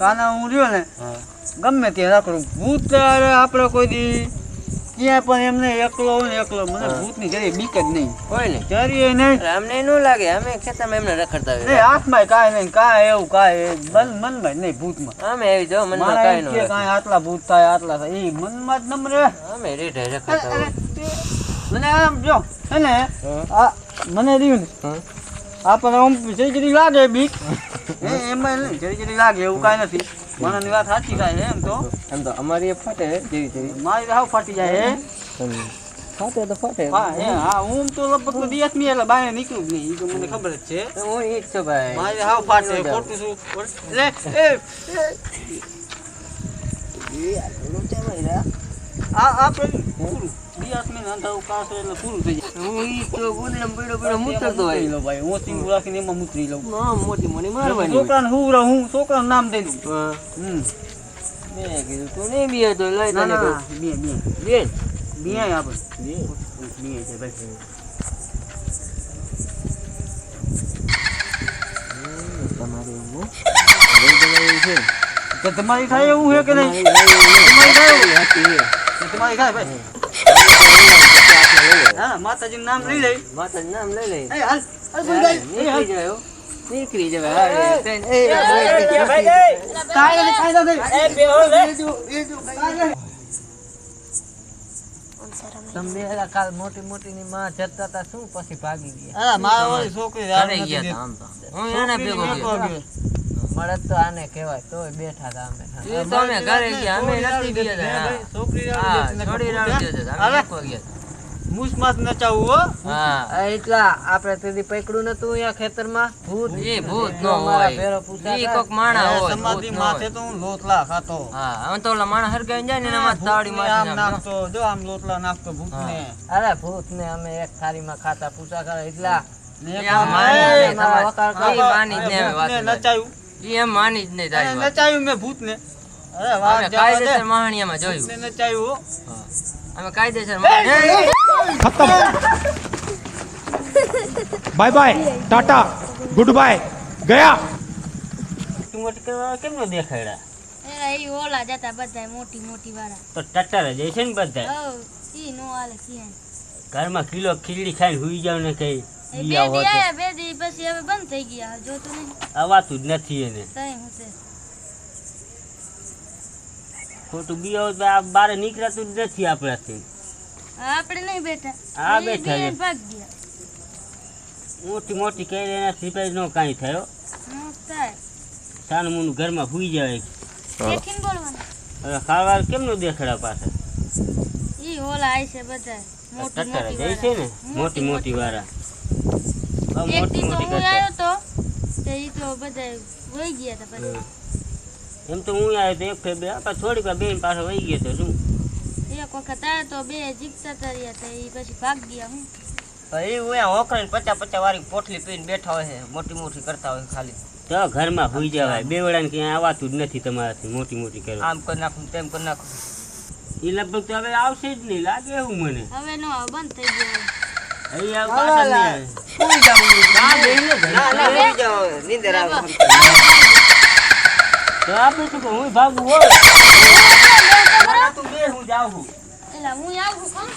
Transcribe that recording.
કાના હું. રહ્યો ને ગમે ત્યાં રાખડું. ભૂત આપણે કોઈ દી ત્યાં પણ એમને એકલો ને એકલો મને ભૂતની જરી બીક જ નહીં. હોય ને જરીએ નહીં. અમને ન લાગે અમે ખેતરમાં એમને રખડતા નહીં હાથમાં કાંઈ નહીં કાંઈ એવું કાંઈ મન મનમાં નહીં ભૂતમાં. અમે એવી જો મનમાં કાંઈ ન કાંઈ આટલા ભૂત થાય આટલા થાય એ મનમાં જ નમ રે અમે રેઢે રખડતા હોય મને આમ જો હે ને આ મને રહ્યું ને હા. આપણે આમ જરી જરી લાગે બીક. હે એમાં નહીં. જરી જરી લાગે એવું કાંઈ નથી. મનની વાત સાચી થાય એમ તો. એમ તો અમારી ફાટે જેવી જેવી. મારી હાવ ફાટી જાય હે. ફાટે તો ફાટે. હા હે હા હું તો લગભગ તો દિવસની એટલે બહાર નીકળું જ નહીં. એ તો મને ખબર જ છે. હું ઈ જ છું ભાઈ. મારી હાવ ફાટે. ખોટું શું? એટલે એ આ આપણે પૂરું. દિવસની અંધારું એટલે પૂરું થઈ જાય. હું ઈ જ છું ગુંદડમ પીળો પીળો મૂતરતો હોય. ભાઈ. હું રાખીને એમાં મૂતરી લઉં. ના, મોટી મોટી મારવાની. છોકરાને હું રહું હું છોકરાનું નામ દઈ દઉં. હમ. મેં કીધું તું નહીં બીએ તો લઈ તને ના બે બે. બે? આપણે બેન બે? છે ભાઈ. તમારી ઉંમર તમારી થાય એવું છે કે નહીં? તમારી થાય એવું તમારી થાય ભાઈ. હા. માતાજીનું નામ લઈ લઈ માતાજી નામ લઈ લઈ એ હાલ હાલ બોલ જાય. નીકળી જાય નીકળી જાય હા, એ ટ્રેન. એ, એ, ભાઈ, ભાઈ, એ. કાંઈ નથી, એ જો, એ જો, કાંઈ નથી. તમે બે હાલા કાલ મોટી મોટી ની માં જતા હતા શું પછી ભાગી ગયા? અલા, મારા છોકરી હું એને ભેગો ગયો મેકવા ગયો. મળે તો આને કહેવાય તો બેઠા હતા અમે. અમે ઘરે ગયા અમે નથી ગયા છોકરી છોડી રાડી છે અમે. ગયા મૂસ માસ નચાવું હો. હા. એટલા આપણે તેથી પકડ્યું નતું અહીંયા ખેતરમાં. ભૂત એ ભૂત. નો હોય. ઈ કોક માણા હોય સમાધિ માથે તો હું લોટલા ખાતો. હા આમ તો ઓલા માણા હરગાઈ જાય ને એનામાં તાવડી ભૂતને આમ નાખતો જો આમ લોટલા નાખતો ભૂતને. અરે ભૂત ને અમે એક થાળીમાં ખાતા પૂછા કરે એટલા. નચાયું. એમ માની જ નહીં તારી નચાયું મેં ભૂતને અરે વાહ કાયદેસર માહણિયામાં જોયું નચાયું અમે કાયદેસર ખતમ bye bye tata good bye ગયા તું કરવા કેમ ન દેખાડ્યા એ ઓલા જતા બધા મોટી મોટી વાળા તો ટટારે જાય છે ને બધા ઈ નો હાલે ઘરમાં કિલો ખીલડી ખાઈને હુઈ જાવ ને કઈ બે દી પછી હવે બંધ થઈ ગયા. નહીં. અવાતું જ નથી એને. તઈ હું છે. ખોટું બારે નીકળતું જ નથી આપણાથી. આપણે નહીં બેઠા. હા, બેઠા છે. ભાગ ગયા. મોટી મોટી કરી એના સિપાઈ નો કાંઈ થયો? સાનું મુનું ઘરમાં હુઈ જાય. હવે ખાવા કેમ નો દેખાડા પાછા? ઈ ઓલા આય છે બધા મોટી મોટી છે વાળા. ને મોટી મોટી વાળા. એક મોટી દી તો મોટી હું આવ્યો તો તે ઈ તો બધા વહી ગયા હતા પછી. એમ તો હું આવ્યો તો એક ફેર બે આપણે થોડીક વાર બેન પાછો વહી ગયો તો શું? એક વખત આવ્યો તો બે જીગતા તર્યા હતા ઈ પછી ભાગ ગયા હું. એ ઉયા હોકરીને પચાસ પચાસ વાળી પોટલી પીને બેઠા હોય મોટી મોટી કરતા હોય ખાલી. તો ઘરમાં હુઈ જવાય. બે વેળાને ક્યાંય આવાતું જ નથી તમારાથી મોટી મોટી આમ કરી નાખું તેમ કરી નાખું. એ લગભગ તો હવે આવશે જ નહીં લાગે એવું મને. હવે નો બંધ થઈ ગયો. હું ભાગું હોય? તું બે હું જાઉં છું એલા હું આવું કોણ